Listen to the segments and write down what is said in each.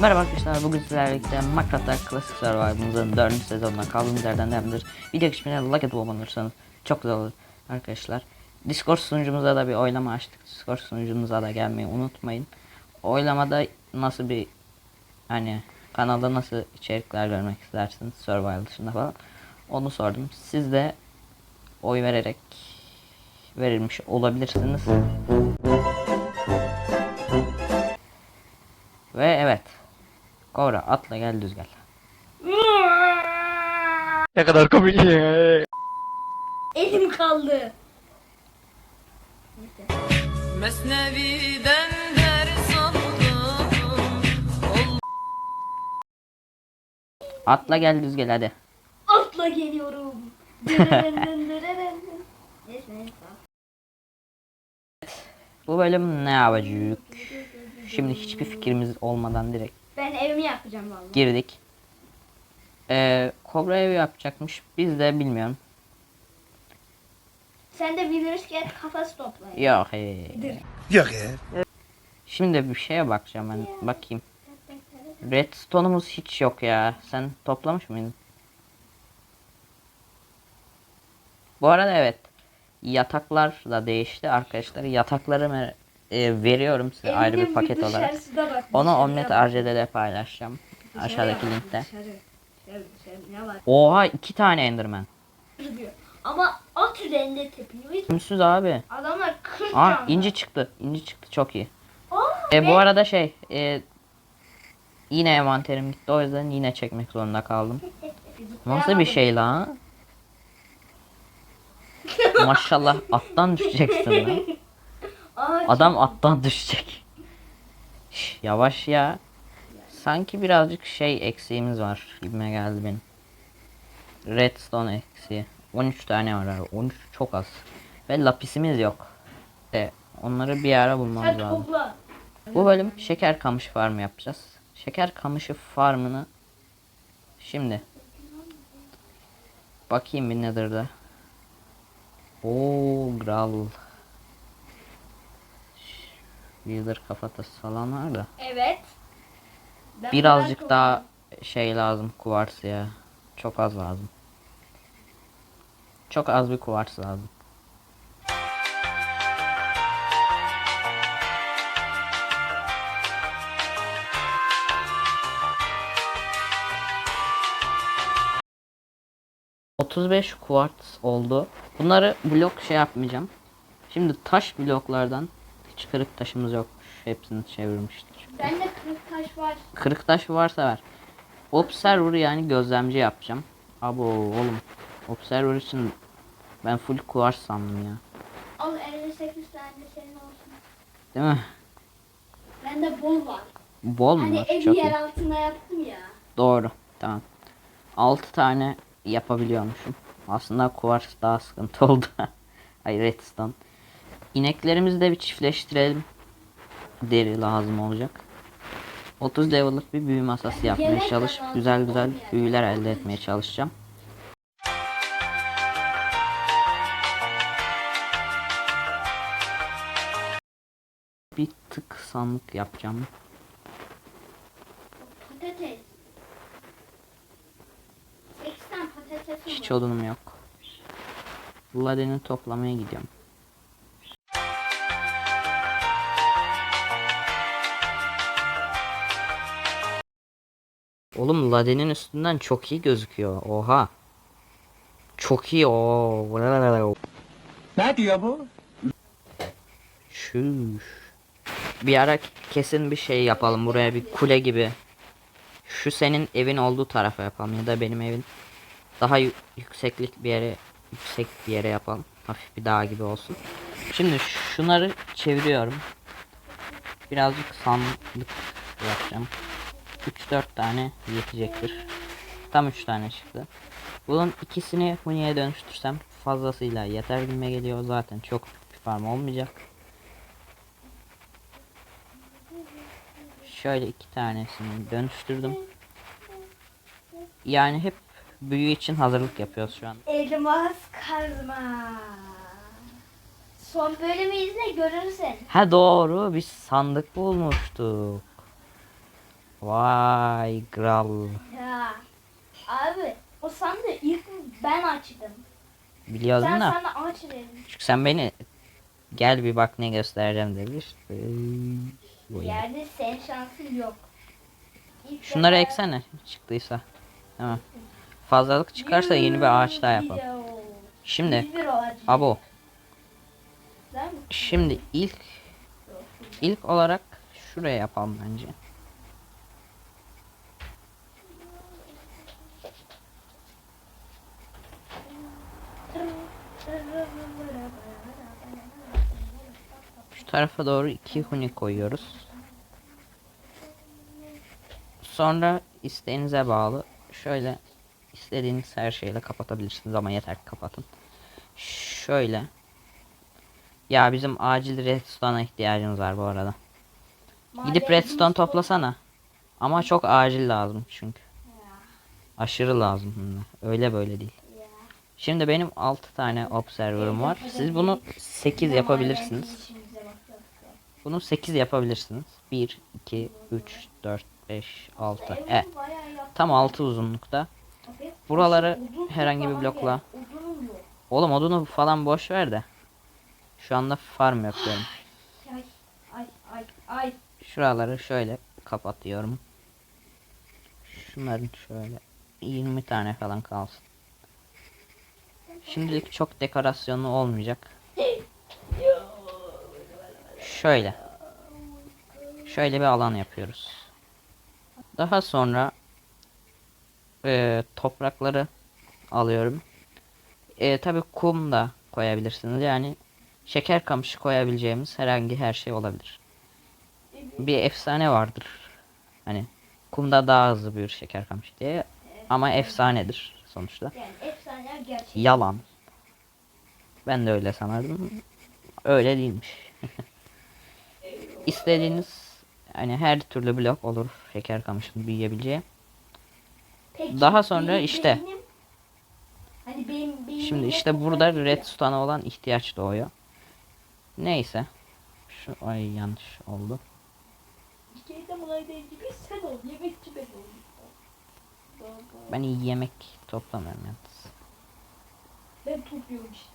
Merhaba arkadaşlar bugün sizlerle birlikte Minecraft'ta klasik Survival'ımızın 4. sezonuna kaldığımız yerden devamdır. Video geçmeye like atıp abone olursanız çok güzel olur arkadaşlar. Discord sunucumuza da bir oylama açtık. Discord sunucumuza da gelmeyi unutmayın. Oylamada nasıl bir hani kanalda nasıl içerikler görmek istersiniz Survival dışında falan onu sordum. Siz de oy vererek verilmiş olabilirsiniz. Ve evet. Kobra atla gel düz gel. Ne kadar komik. Elim kaldı. Mesnevi'den ders aldım Atla gel düz gel hadi. Atla geliyorum. Bu bölüm ne yapacağız? Şimdi hiçbir fikrimiz olmadan direkt Ben evimi yapacağım vallahi. girdik. Ee, Kobra evi yapacakmış. Biz de bilmiyorum. Sen de virüs gel kafası topla. Yok. hey. Yok ya. Şimdi bir şeye bakacağım ben. Bakayım. Redstone'umuz hiç yok ya. Sen toplamış mıydın? Bu arada evet. Yataklar da değişti arkadaşlar. Yatakları e, veriyorum size ayrı bir paket olarak. Onu Omnet RCD'de paylaşacağım. Aşağıdaki linkte. Dışarı, dışarı, dışarı, ne var? Oha iki tane Enderman. Ama at üzerinde tepiyor. Hiç-Ümsüz abi. Adamlar 40 Aa canlı. inci çıktı. İnci çıktı çok iyi. Aa, E ve- bu arada şey e, yine envanterim gitti o yüzden yine çekmek zorunda kaldım. Nasıl bir şey lan? Maşallah attan düşeceksin lan. Aa, Adam attan düşecek. Şş, yavaş ya. Sanki birazcık şey eksiğimiz var gibime geldi benim. Redstone eksiği. 13 tane var abi. 13 çok az. Ve lapisimiz yok. E, onları bir ara bulmamız Sen lazım. topla. Bu bölüm şeker kamışı farmı yapacağız. Şeker kamışı farmını şimdi bakayım bir nedir de. Oo Gral. Wither kafatası falan var da. Evet. Ben Birazcık merak daha şey lazım kuvars ya. Çok az lazım. Çok az bir kuvars lazım. ...35 kuarts oldu. Bunları blok şey yapmayacağım. Şimdi taş bloklardan... ...hiç kırık taşımız yokmuş. Hepsini çevirmiştik. Bende kırık taş var. Kırık taş varsa ver. Observer yani gözlemci yapacağım. Abo oğlum. Observer için ben full kuvars sandım ya. Al 58 tane de senin olsun. Değil mi? Bende bol var. Bol mu Hani evi Çok yer iyi. altına yaptım ya. Doğru. Tamam. 6 tane yapabiliyormuşum. Aslında kuvars daha sıkıntı oldu. Hayır redstone. İneklerimizi de bir çiftleştirelim. Deri lazım olacak. 30 level'lık bir büyü masası yapmaya yemek de çalış. lazım Güzel güzel büyüler elde etmeye çalışacağım. Bir tık sandık yapacağım. Patates. 8 tane patatesim Hiç odunum yok. Ladeni toplamaya gidiyorum. Oğlum ladenin üstünden çok iyi gözüküyor. Oha. Çok iyi o. Ne diyor bu? Şuş. Bir ara kesin bir şey yapalım buraya bir kule gibi. Şu senin evin olduğu tarafa yapalım ya da benim evin daha yü- yükseklik bir yere yüksek bir yere yapalım. Hafif bir dağ gibi olsun. Şimdi şunları çeviriyorum. Birazcık sandık yapacağım. 3-4 tane yetecektir. Tam 3 tane çıktı. Bunun ikisini Huni'ye dönüştürsem fazlasıyla yeter gibime geliyor. Zaten çok bir farm olmayacak. Şöyle iki tanesini dönüştürdüm. Yani hep büyü için hazırlık yapıyoruz şu an. Elmas kazma. Son bölümü izle görürsün. Ha doğru biz sandık bulmuştuk. Vay kral. Ya. Abi o sandığı ilk ben açtım. Biliyordun Sen da. sana aç dedin. Çünkü sen beni gel bir bak ne göstereceğim demiş. Ya. Yerde sen şansın yok. İlk Şunları defa- eksene çıktıysa. Tamam. Fazlalık çıkarsa yeni bir ağaç daha yapalım. Şimdi 101 olacak. abo. Şimdi ilk ilk olarak şuraya yapalım bence. Şu tarafa doğru iki huni koyuyoruz. Sonra isteğinize bağlı şöyle istediğiniz her şeyle kapatabilirsiniz ama yeter ki kapatın. Şöyle. Ya bizim acil redstone'a ihtiyacımız var bu arada. Gidip redstone toplasana. Ama çok acil lazım çünkü. Aşırı lazım. Öyle böyle değil. Şimdi benim 6 tane observer'ım var. Siz bunu 8 Yine yapabilirsiniz. Bunu 8 yapabilirsiniz. 1, 2, 3, 4, 5, 6. Evi E, bayağı yaptım. tam 6 uzunlukta. Buraları herhangi bir blokla. Oğlum odunu falan boş ver de. Şu anda farm yapıyorum. Şuraları şöyle kapatıyorum. Şunların şöyle 20 tane falan kalsın. Şimdilik çok dekorasyonlu olmayacak. Şöyle. Şöyle bir alan yapıyoruz. Daha sonra eee, toprakları alıyorum. E, tabi kum da koyabilirsiniz. Yani şeker kamışı koyabileceğimiz herhangi her şey olabilir. Bir efsane vardır. Hani kumda daha hızlı büyür şeker kamışı diye. Ama efsanedir sonuçta. Yani efsane gerçek. Yalan. Ben de öyle sanardım. Öyle değilmiş. İstediğiniz hani her türlü blok olur şeker kamışının büyüyebileceği. Peki, Daha sonra benim işte- beynim- hani benim beynim Şimdi işte burada redstone'a olan ihtiyaç doğuyor. Neyse. Şu ay yanlış oldu. Ben iyi yemek toplamıyorum yalnız. Ben topluyorum işte.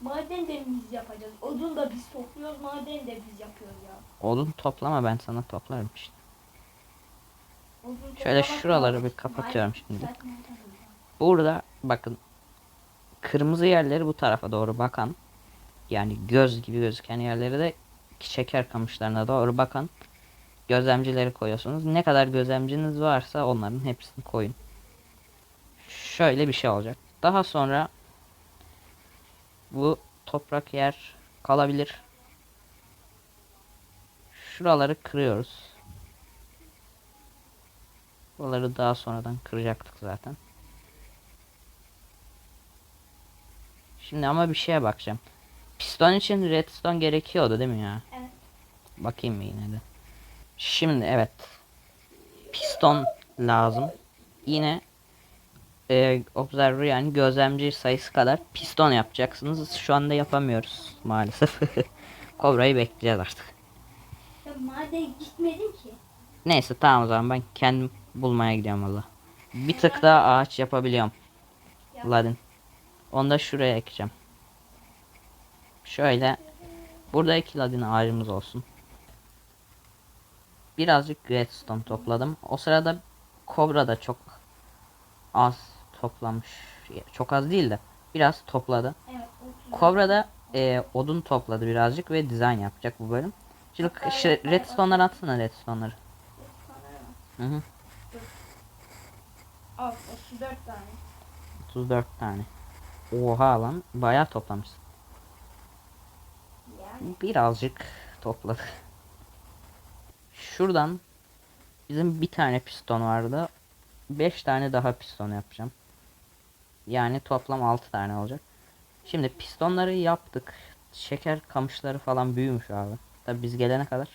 Maden de biz yapacağız. Odun da biz topluyoruz. Maden de biz yapıyoruz ya. Odun toplama ben sana toplarım işte. Odun Şöyle şuraları bir kapatıyorum şimdi. Burada bakın kırmızı yerleri bu tarafa doğru bakan yani göz gibi gözüken yerleri de şeker kamışlarına doğru bakan gözlemcileri koyuyorsunuz. Ne kadar gözlemciniz varsa onların hepsini koyun. Şöyle bir şey olacak. Daha sonra bu toprak yer kalabilir. Şuraları kırıyoruz. Buraları daha sonradan kıracaktık zaten. Şimdi ama bir şeye bakacağım. Piston için redstone gerekiyordu değil mi ya? Evet. Bakayım mı yine de. Şimdi evet. Piston lazım. Yine e, observer yani gözlemci sayısı kadar piston yapacaksınız. Şu anda yapamıyoruz maalesef. Kobra'yı bekleyeceğiz artık. Ya maden gitmedin ki. Neyse tamam o zaman ben kendim bulmaya gidiyorum valla. Bir tık daha ağaç yapabiliyorum. Yap. Ladin. Onu da şuraya ekeceğim. Şöyle. Burada iki ladin ağacımız olsun. Birazcık redstone topladım. O sırada kobra da çok az toplamış. Çok az değil de biraz topladı. Evet. Kobra da e, odun topladı birazcık ve dizayn yapacak bu bölüm. Şimdi şey, yapar, redstone'ları atsana redstone'ları. Hı hı. Al 34 tane. 34 tane. Oha lan bayağı toplamışsın. Yani Birazcık topladık. Şuradan bizim bir tane piston vardı. 5 tane daha piston yapacağım. Yani toplam 6 tane olacak. Şimdi pistonları yaptık. Şeker kamışları falan büyümüş abi. Tabi biz gelene kadar.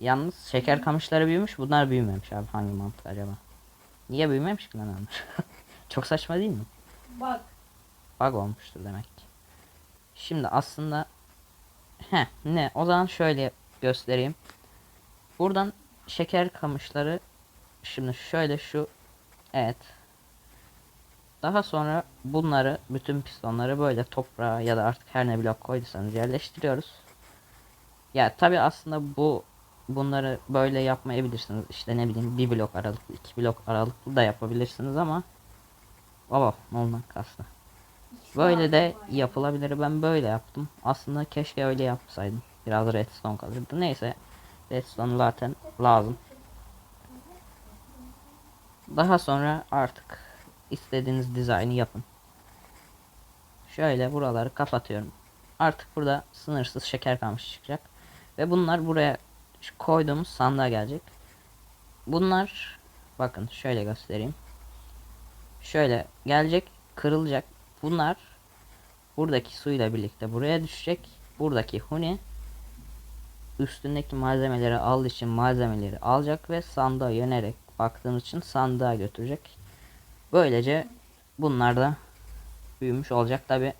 Yalnız şeker kamışları büyümüş. Bunlar büyümemiş abi. Hangi mantık acaba? Niye büyümemiş ki lan onlar? Çok saçma değil mi? bak. Bug olmuştur demek ki. Şimdi aslında he ne o zaman şöyle göstereyim. Buradan şeker kamışları şimdi şöyle şu evet. Daha sonra bunları bütün pistonları böyle toprağa ya da artık her ne blok koyduysanız yerleştiriyoruz. Ya tabi aslında bu bunları böyle yapmayabilirsiniz. İşte ne bileyim bir blok aralıklı, iki blok aralıklı da yapabilirsiniz ama Baba ne oldu lan kastı. Böyle de yapılabilir. Ben böyle yaptım. Aslında keşke öyle yapsaydım. Biraz redstone kalırdı. Neyse. Redstone zaten lazım. Daha sonra artık istediğiniz dizaynı yapın. Şöyle buraları kapatıyorum. Artık burada sınırsız şeker kalmış çıkacak. Ve bunlar buraya koyduğumuz sandığa gelecek. Bunlar bakın şöyle göstereyim. Şöyle gelecek, kırılacak. Bunlar buradaki suyla birlikte buraya düşecek. Buradaki huni üstündeki malzemeleri aldığı için malzemeleri alacak ve sandığa yönerek baktığımız için sandığa götürecek. Böylece bunlar da büyümüş olacak. Tabi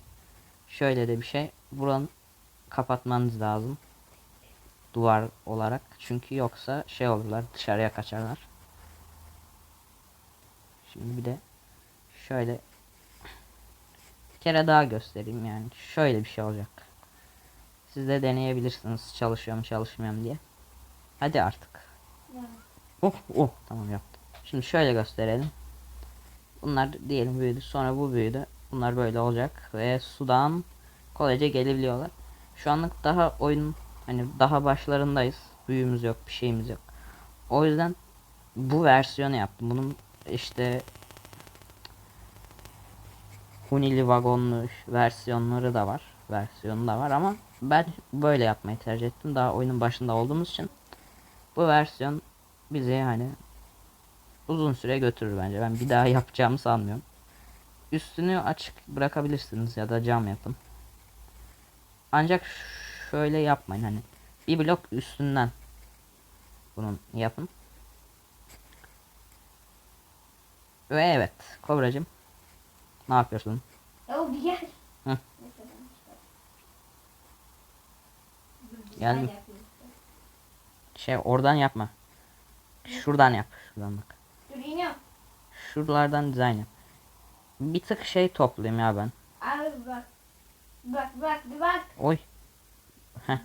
şöyle de bir şey. Buranın kapatmanız lazım. Duvar olarak. Çünkü yoksa şey olurlar dışarıya kaçarlar. Şimdi bir de şöyle bir kere daha göstereyim yani. Şöyle bir şey olacak. Siz de deneyebilirsiniz çalışıyor mu çalışmıyor mu diye. Hadi artık. Oh oh tamam yaptım. Şimdi şöyle gösterelim. Bunlar diyelim büyüdü sonra bu büyüdü. Bunlar böyle olacak ve sudan kolayca gelebiliyorlar. Şu anlık daha oyun hani daha başlarındayız. Büyüğümüz yok bir şeyimiz yok. O yüzden bu versiyonu yaptım. Bunun işte Hunili vagonlu versiyonları da var. Versiyonu da var ama ben böyle yapmayı tercih ettim. Daha oyunun başında olduğumuz için bu versiyon bizi yani uzun süre götürür bence. Ben bir daha yapacağımı sanmıyorum. Üstünü açık bırakabilirsiniz ya da cam yapın. Ancak şöyle yapmayın hani bir blok üstünden bunun yapın. Ve evet Kobracım ne yapıyorsun? Ya o bir gel. Hı. Geldim. Şey oradan yapma. Şuradan yap. Şuradan bak. Şuralardan dizayn yap. Bir tık şey toplayayım ya ben. Abi bak. Bak bak bak. Oy. Heh.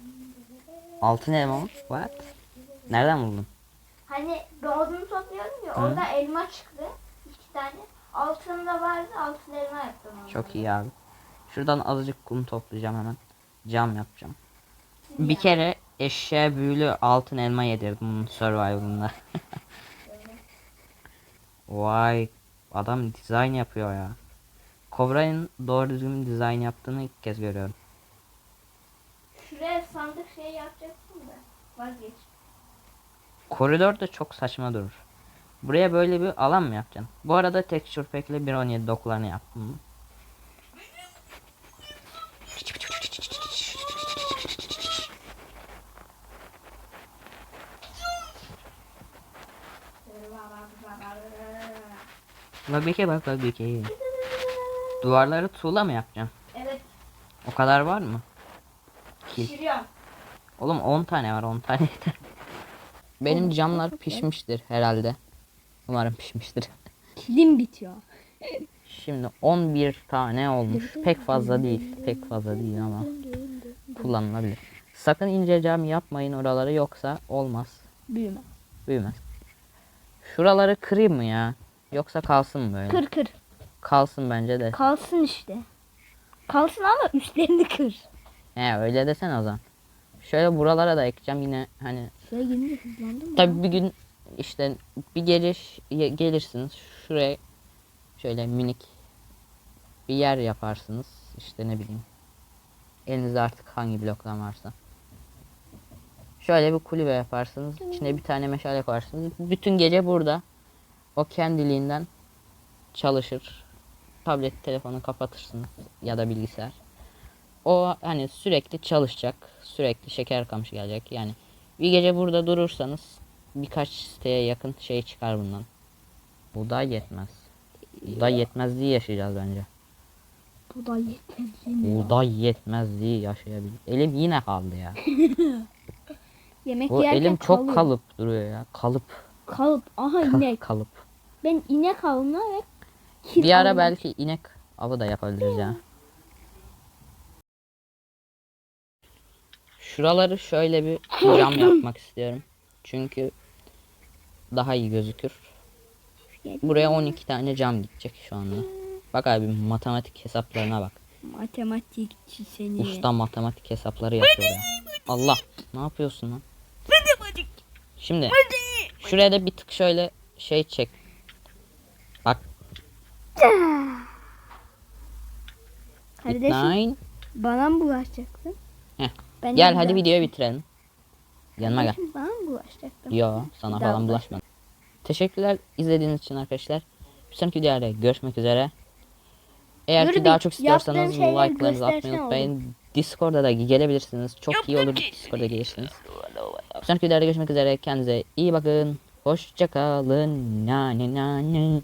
Altın elma mı? What? Nereden buldun? Hani ben odunu topluyordum ya Hı. orada elma çıktı. iki tane. Altında vardı altın elma yaptım onu. Çok iyi abi. Şuradan azıcık kum toplayacağım hemen. Cam yapacağım. Bir kere eşeğe büyülü altın elma yedirdim bunun survival'ında. Vay adam dizayn yapıyor ya. Kobra'nın doğru düzgün dizayn yaptığını ilk kez görüyorum. Şuraya sandık şey yapacaksın da vazgeç. Koridor da çok saçma durur. Buraya böyle bir alan mı yapacaksın? Bu arada texture pack ile 1.17 dokularını yaptım. Bak bir kere bak bak bir kere. Duvarları tuğla mı yapacaksın? Evet O kadar var mı? Kil. pişiriyorum. Oğlum 10 tane var 10 tane yeter. Benim camlar pişmiştir herhalde. Umarım pişmiştir. Kilim bitiyor. Şimdi 11 tane olmuş. Pek fazla değil. Pek fazla değil ama kullanılabilir. Sakın ince cam yapmayın oraları yoksa olmaz. Büyüme. Büyümez. Şuraları kırayım mı ya? Yoksa kalsın mı böyle? Kır kır. Kalsın bence de. Kalsın işte. Kalsın ama üstlerini kır. He öyle desene o zaman. Şöyle buralara da ekeceğim yine hani Şuraya gelince hızlandın mı? Tabi bir gün işte bir geliş gelirsiniz şuraya şöyle minik bir yer yaparsınız işte ne bileyim elinizde artık hangi bloktan varsa şöyle bir kulübe yaparsınız içine bir tane meşale koyarsınız bütün gece burada o kendiliğinden çalışır tablet telefonu kapatırsınız ya da bilgisayar o hani sürekli çalışacak sürekli şeker kamışı gelecek yani bir gece burada durursanız birkaç siteye yakın şey çıkar bundan. Buğday yetmez. Buğday yetmezliği yaşayacağız bence. Bu da yetmez. Buğday yetmezliği yaşayabilir. Elim yine kaldı ya. Yemek Bu yerken elim çok kalıyor. kalıp duruyor ya. Kalıp. Kalıp. Aha inek. kalıp. Ben inek avına ve kil Bir ara avına- belki inek avı da yapabiliriz ya. Şuraları şöyle bir cam yapmak istiyorum. Çünkü daha iyi gözükür. Buraya 12 tane cam gidecek şu anda. Bak abi matematik hesaplarına bak. Matematikçi seni. Usta matematik hesapları yapıyor ya. Allah ne yapıyorsun lan? Şimdi şuraya da bir tık şöyle şey çek. Bak Kardeşim nine. bana mı bulaşacaksın? Heh. Ben Gel hadi videoyu bitirelim. Yanıma gel. Kardeşim, Bana mı bulaşacaksın? Yo sana daha falan bulaşmadım. Teşekkürler izlediğiniz için arkadaşlar. Bir sonraki videoda görüşmek üzere. Eğer Dur ki bir, daha çok istiyorsanız şeyleri like'larınızı atmayı göstersene unutmayın. Discord'a da gelebilirsiniz. Çok iyi olur Discord'a gelirsiniz. Sonraki videoda görüşmek üzere. Kendinize iyi bakın. Hoşçakalın. Na na.